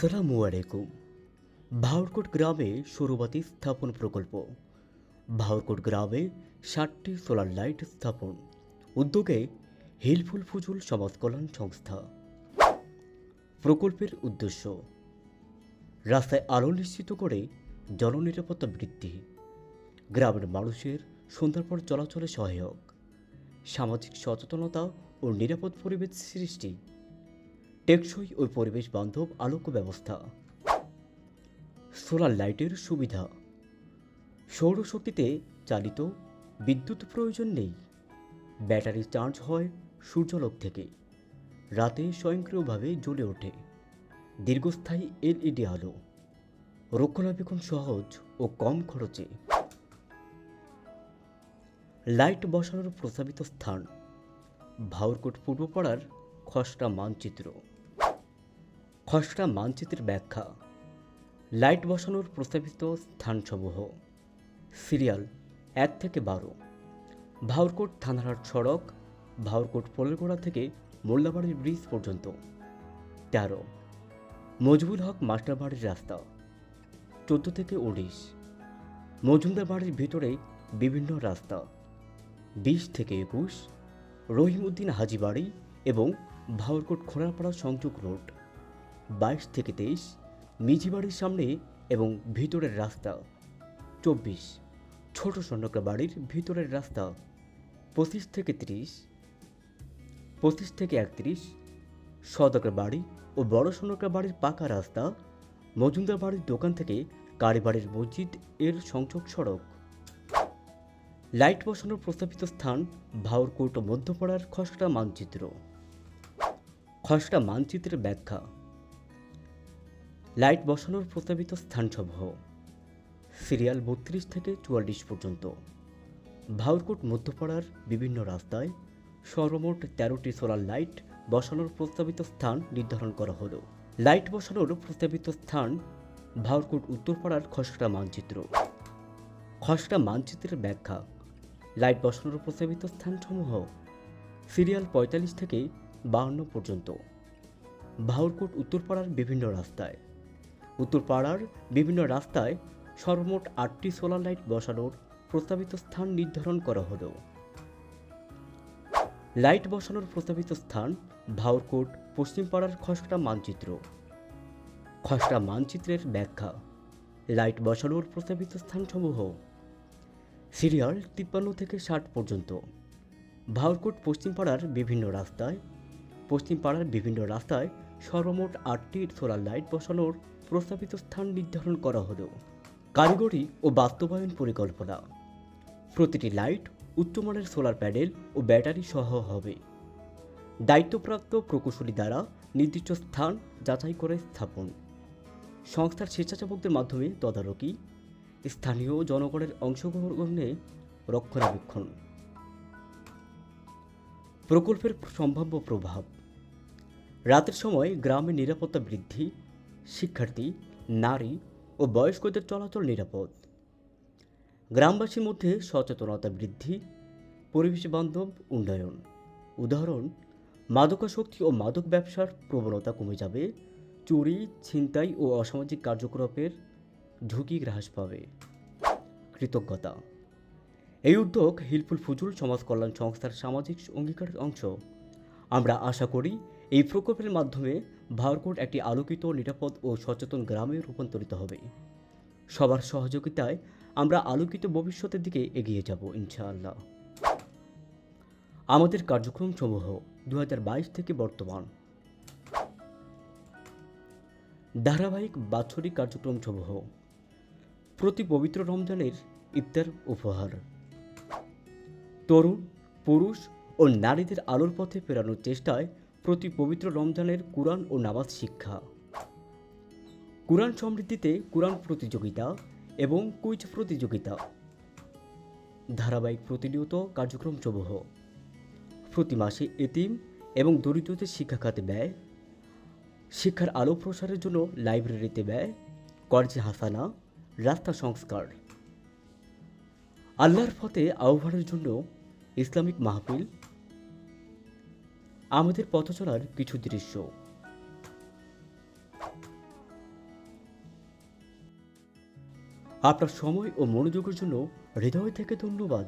আসসালামু আলাইকুম ভাওরকোট গ্রামে সৌরবাতি স্থাপন প্রকল্প। ভাওরকোট গ্রামে ষাটটি সোলার লাইট স্থাপন। উদ্যোগে হিলফুল ফুজুল সমাজ কল্যাণ সংস্থা। প্রকল্পের উদ্দেশ্য, রাস্তায় আলো নিশ্চিত করে জননিরাপত্তা বৃদ্ধি। গ্রামের মানুষের সন্ধ্যার পর চলাচলে সহায়ক। সামাজিক সচেতনতা ও নিরাপদ পরিবেশ সৃষ্টি। টেকসই ও পরিবেশ বান্ধব আলোক ব্যবস্থা। সোলার লাইটের সুবিধা। সৌরশক্তিতে চালিত বিদ্যুৎ প্রয়োজন নেই। ব্যাটারি চার্জ হয় সূর্যালোক থেকে। রাতে স্বয়ংক্রিয়ভাবে জ্বলে ওঠে। দীর্ঘস্থায়ী এলইডি আলো। রক্ষণাবেক্ষণ সহজ ও কম খরচে। লাইট বসানোর প্রস্তাবিত স্থান। ভাউরকোট পূর্বপাড়ার খসড়া মানচিত্র। খসড়া মানচিত্রের ব্যাখ্যা। লাইট বসানোর প্রস্তাবিত স্থানসমূহ। সিরিয়াল এক থেকে বারো। ভাউরকোট থানাহাট সড়ক, ভাউরকোট পোলেরগোড়া থেকে মোল্লাবাড়ির ব্রিজ পর্যন্ত। তেরো। মজবুল হক মাস্টারবাড়ির রাস্তা। চোদ্দ থেকে উনিশ। মজুমদার বাড়ির ভিতরে বিভিন্ন রাস্তা। বিশ থেকে একুশ। রহিমউদ্দিন হাজিবাড়ি এবং ভাওরকোট খোড়াপাড়া সংযোগ রোড। বাইশ থেকে তেইশ মিজিবাড়ির সামনে এবং ভিতরের রাস্তা। চব্বিশ, ছোট সন্নকা বাড়ির ভিতরের রাস্তা। পঁচিশ থেকে তিরিশ, পঁচিশ থেকে একত্রিশ সদকের বাড়ি ও বড় সন্নকা বাড়ির পাকা রাস্তা, মজুমদার বাড়ির দোকান থেকে কালীবাড়ির মসজিদ এর সংযোগ সড়ক। লাইট বসানোর প্রস্তাবিত স্থান ভাউরকোট ও মধ্যপাড়ার খসড়া মানচিত্র। খসড়া মানচিত্রের ব্যাখ্যা। লাইট বসানোর প্রস্তাবিত স্থানসমূহ। সিরিয়াল বত্রিশ থেকে চুয়াল্লিশ পর্যন্ত। ভাউরকোট মধ্যপাড়ার বিভিন্ন রাস্তায় সর্বমোট তেরোটি সোলার লাইট বসানোর প্রস্তাবিত স্থান নির্ধারণ করা হলো। লাইট বসানোর প্রস্তাবিত স্থান ভাউরকোট উত্তরপাড়ার খসড়া মানচিত্র। খসড়া মানচিত্রের ব্যাখ্যা, লাইট বসানোর প্রস্তাবিত স্থানসমূহ সিরিয়াল পঁয়তাল্লিশ থেকে বাহান্ন পর্যন্ত। ভাউরকোট উত্তরপাড়ার বিভিন্ন রাস্তায় উত্তরপাড়ার বিভিন্ন রাস্তায় সর্বমোট আটটি সোলার লাইট বসানোর প্রস্তাবিত স্থান নির্ধারণ করা হলো। লাইট বসানোর প্রস্তাবিত স্থান ভাউরকোট, পশ্চিমপাড়ার খসড়া মানচিত্র। খসড়া মানচিত্রের ব্যাখ্যা, লাইট বসানোর প্রস্তাবিত স্থানসমূহ। সিরিয়াল তিপ্পান্ন থেকে ষাট পর্যন্ত। ভাউরকোট, পশ্চিমপাড়ার বিভিন্ন রাস্তায়, পশ্চিমপাড়ার বিভিন্ন রাস্তায় সর্বমোট আটটি সোলার লাইট বসানোর প্রস্তাবিত স্থান নির্ধারণ করা হলো। কারিগরি ও বাস্তবায়ন পরিকল্পনা। প্রতিটি লাইট, উচ্চমানের সোলার প্যানেল ও ব্যাটারি সহ হবে। দায়িত্বপ্রাপ্ত প্রকৌশলী দ্বারা নির্দিষ্ট স্থান যাচাই করে স্থাপন। সংস্থার স্বেচ্ছাসেবকদের মাধ্যমে তদারকি। স্থানীয় জনগণের অংশগ্রহণে রক্ষণাবেক্ষণ। প্রকল্পের সম্ভাব্য প্রভাব। রাতের সময় গ্রামে নিরাপত্তা বৃদ্ধি শিক্ষার্থী, নারী ও বয়স্কদের চলাচল নিরাপদ। গ্রামবাসীর মধ্যে সচেতনতা বৃদ্ধি, পরিবেশ বান্ধব উন্নয়ন। উদাহরণ, মাদকাসক্তি ও মাদক ব্যবসার প্রবণতা কমে যাবে, চুরি, ছিনতাই ও অসামাজিক কার্যকলাপের ঝুঁকি হ্রাস পাবে। কৃতজ্ঞতা। এই উদ্যোগ হিলফুল ফুজুল সমাজ কল্যাণ সংস্থার সামাজিক অঙ্গীকারের অংশ। আমরা আশা করি এই প্রকল্পের মাধ্যমে ভারকোট একটি আলোকিত, নিরাপদ ও সচেতন গ্রামে রূপান্তরিত হবে। সবার সহযোগিতায় আমরা আলোকিত ভবিষ্যতের দিকে এগিয়ে যাব, ইনশাআল্লাহ। আমাদের কার্যক্রম সমূহ দু হাজার বাইশ থেকে বর্তমান। ধারাবাহিক বাৎসরিক কার্যক্রম সমূহ। প্রতি পবিত্র রমজানের ইফতার, উপহার। তরুণ, পুরুষ ও নারীদের আলোর পথে ফেরানোর চেষ্টায় প্রতি পবিত্র রমজানের কোরআন ও নামাজ শিক্ষা। কোরআন সমৃদ্ধিতে কোরআন প্রতিযোগিতা এবং কুইজ প্রতিযোগিতা। ধারাবাহিক প্রতিনিয়ত কার্যক্রম সমূহ। প্রতি মাসে এতিম এবং দরিদ্রদের শিক্ষা খাতে ব্যয়। শিক্ষার আলো প্রসারের জন্য লাইব্রেরিতে ব্যয়। কর্জে হাসানা, রাস্তা সংস্কার। আল্লাহর পথে আহ্বানের জন্য ইসলামিক মাহফিল আমাদের পথ চলার কিছু দৃশ্য। আপনার সময় ও মনোযোগের জন্য হৃদয় থেকে ধন্যবাদ।